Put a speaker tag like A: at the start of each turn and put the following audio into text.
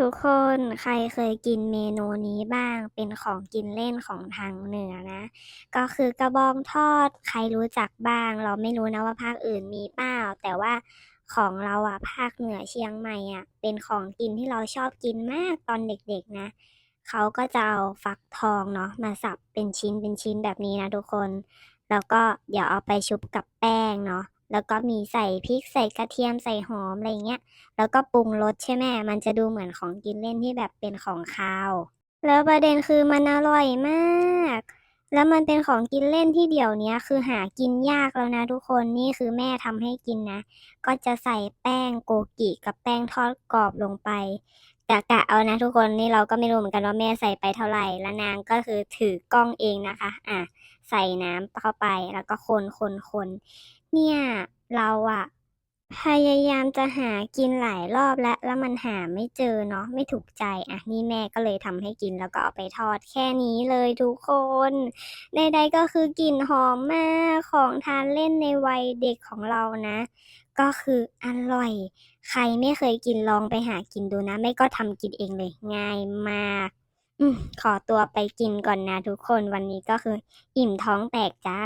A: ทุกคนใครเคยกินเมนูนี้บ้าง เป็นของกินเล่นของทางเหนือนะ ก็คือกระบองทอดใครรู้จักบ้าง เราไม่รู้นะว่าภาคอื่นมีเปล่า แต่ว่าของเราอะภาคเหนือเชียงใหม่อะเป็นของกินที่เราชอบกินมากตอนเด็กๆนะเขาก็จะเอาฟักทองเนาะมาสับเป็นชิ้นเป็นชิ้นแบบนี้นะทุกคน แล้วก็เดี๋ยวเอาไปชุบกับแป้งเนาะ แล้วก็มีใส่พริกใส่กระเทียมใส่หอมอะไรเงี้ย แล้วก็ปรุงรสใช่ไหมมันจะดูเหมือนของกินเล่นที่แบบเป็นของคาว แล้วประเด็นคือมันอร่อยมาก แล้วมันเป็นของกินเล่นที่เดี๋ยวนี้คือหากินยากแล้วนะทุกคนนี่คือแม่ทำให้กินนะ ก็จะใส่แป้งโกกิกับแป้งทอดกรอบลงไปกะกะเอานะทุกคนนี่เราก็ไม่รู้เหมือนกันว่าแม่ใส่ไปเท่าไหร่แล้วนางก็คือถือกล้องเองนะคะ อะใส่น้ำเข้าไปแล้วก็คนคนคน เนี่ย เราอะพยายามจะหากินหลายรอบแล้ว แล้วมันหาไม่เจอเนาะไม่ถูกใจอะนี่แม่ก็เลยทำให้กินแล้วก็เอาไปทอดแค่นี้เลยทุกคนใดๆก็คือกลิ่นหอมมากของทานเล่นในวัยเด็กของเรานะ ก็คืออร่อย ใครไม่เคยกินลองไปหากินดูนะ ไม่ก็ทำกินเองเลยง่ายมากอืขอตัวไปกินก่อนนะทุกคนวันนี้ก็คือ อิ่มท้องแตกจ้า